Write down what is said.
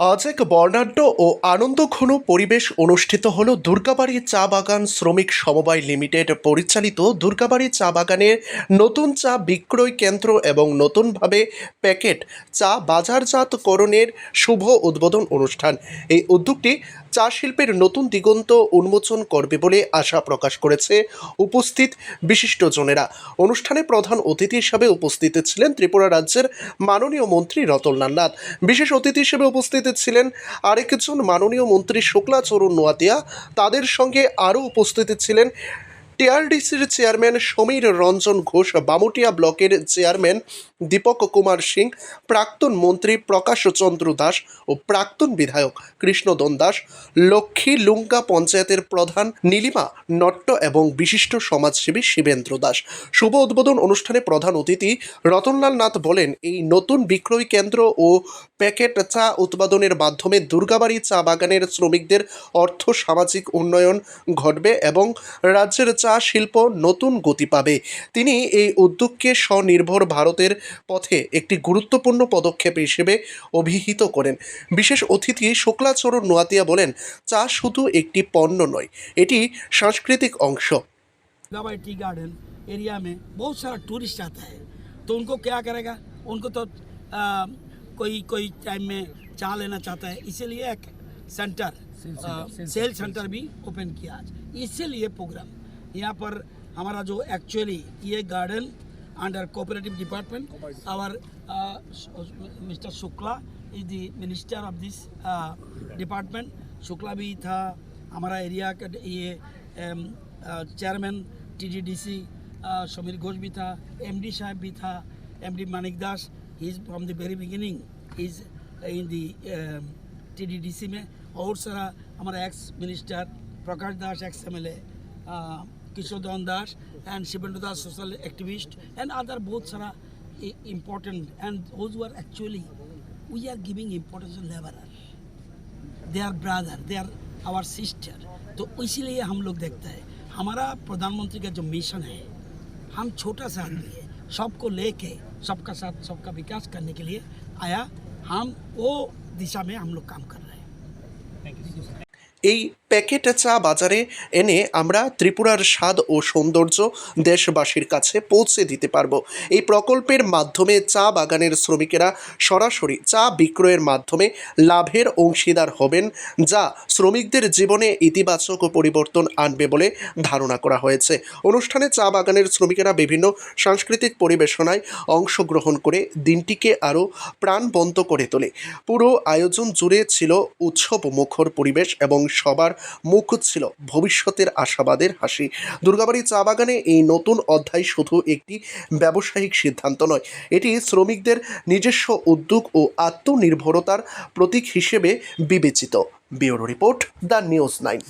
আজ এক বর্ণাঢ্য ও আনন্দঘন পরিবেশ অনুষ্ঠিত হল দুর্গাবাড়ি চা বাগান শ্রমিক সমবায় লিমিটেড, পরিচালিত দুর্গাবাড়ি চা বাগানের নতুন চা বিক্রয় কেন্দ্র এবং নতুনভাবে প্যাকেট চা বাজারজাতকরণের শুভ উদ্বোধন অনুষ্ঠান। এই উদ্যোগটি চা শিল্পের নতুন দিগন্ত উন্মোচন করবে বলে আশা প্রকাশ করেছে উপস্থিত বিশিষ্টজনেরা অনুষ্ঠানে প্রধান অতিথি হিসাবে উপস্থিত ছিলেন ত্রিপুরা রাজ্যের মাননীয় মন্ত্রী রতনলাল নাথ। বিশেষ অতিথি হিসেবে উপস্থিত ছিলেন আরেকজন মাননীয় মন্ত্রী শুক্লাচরণ নোয়াতিয়া। তাদের সঙ্গে আরও উপস্থিত ছিলেন টিআরডিসির চেয়ারম্যান সমীর রঞ্জন ঘোষ, বামুটিয়া ব্লকের চেয়ারম্যান দীপক কুমার সিং, প্রাক্তন মন্ত্রী প্রকাশ চন্দ্র দাস ও প্রাক্তন বিধায়ক কৃষ্ণদন দাস, লক্ষ্মী লুঙ্কা পঞ্চায়েতের প্রধান নীলিমা নট্ট এবং বিশিষ্ট সমাজসেবী শিবেন্দ্র দাস। শুভ উদ্বোধন অনুষ্ঠানে প্রধান অতিথি রতনলাল নাথ বলেন, এই নতুন বিক্রয় কেন্দ্র ও প্যাকেট চা উৎপাদনের মাধ্যমে দুর্গাবাড়ি চা বাগানের শ্রমিকদের অর্থ সামাজিক উন্নয়ন ঘটবে এবং রাজ্যের চা শিল্প নতুন গতি পাবে তিনি এই উদ্যোগকে স্বনির্ভর ভারতের পথে একটি গুরুত্বপূর্ণ পদক্ষেপ হিসেবে অভিহিত করেন বিশেষ অতিথি শুক্লাচরণ নোয়াতিয়া বলেন চা শুধু একটি পণ্য নয় এটি সাংস্কৃতিক অংশ गवाई टी गार्डन एरिया में बहुत सारा टूरिस्ट आता है तो उनको क्या करेगा उनको तो आ, कोई कोई टाइम में चाह लेना चाहता है इसीलिए एक सेंटर आ, सेल सेंटर भी ओपन किया आज इसीलिए प्रोग्राम यहाँ पर हमारा जो एक्चुअली ये garden under cooperative department our mister Shukla is the minister of this department Shukla भी था हमारा एरिया का ये चेयरमैन टीडीडीसी समीर घोष भी था एमडी साहब भी था MD Manik Das is from the very beginning is in the TDDC में. और सारा हमारा ex minister Prakash Das ex M L A Kishore Das and Shivendra Das social activist and other बहुत सारा important. And those who are actually, we are giving importance to laborer. They are brother, they are our sister. तो इसीलिए हम लोग देखते हैं, हमारा प्रधानमंत्री का जो मिशन है, हम छोटा सा आदमी है सबको लेके, सबका साथ, सबका विकास करने के लिए आया, हम वो दिशा में हम लोग काम कर रहे हैं। এই প্যাকেট চা বাজারে এনে আমরা ত্রিপুরার স্বাদ ও সৌন্দর্য দেশবাসীর কাছে পৌঁছে দিতে পারব। এই প্রকল্পের মাধ্যমে চা বাগানের শ্রমিকেরা সরাসরি চা বিক্রয়ের মাধ্যমে লাভের অংশীদার হবেন, যা শ্রমিকদের জীবনে ইতিবাচক পরিবর্তন আনবে বলে ধারণা করা হয়েছে। অনুষ্ঠানে চা বাগানের শ্রমিকেরা বিভিন্ন সাংস্কৃতিক পরিবেশনায় অংশগ্রহণ করে দিনটিকে আরও প্রাণবন্ত করে তোলে। পুরো আয়োজন জুড়ে ছিল উৎসব মুখর পরিবেশ এবং সবার মুখ ছিল ভবিষ্যতের আশাবাদের হাসি। দুর্গাবাড়ি চা বাগানে এই নতুন অধ্যায় শুধু একটি ব্যবসায়িক সিদ্ধান্ত নয়, এটি শ্রমিকদের নিজস্ব উদ্যোগ ও আত্মনির্ভরতার প্রতীক হিসেবে বিবেচিত। Bureau report the news nine.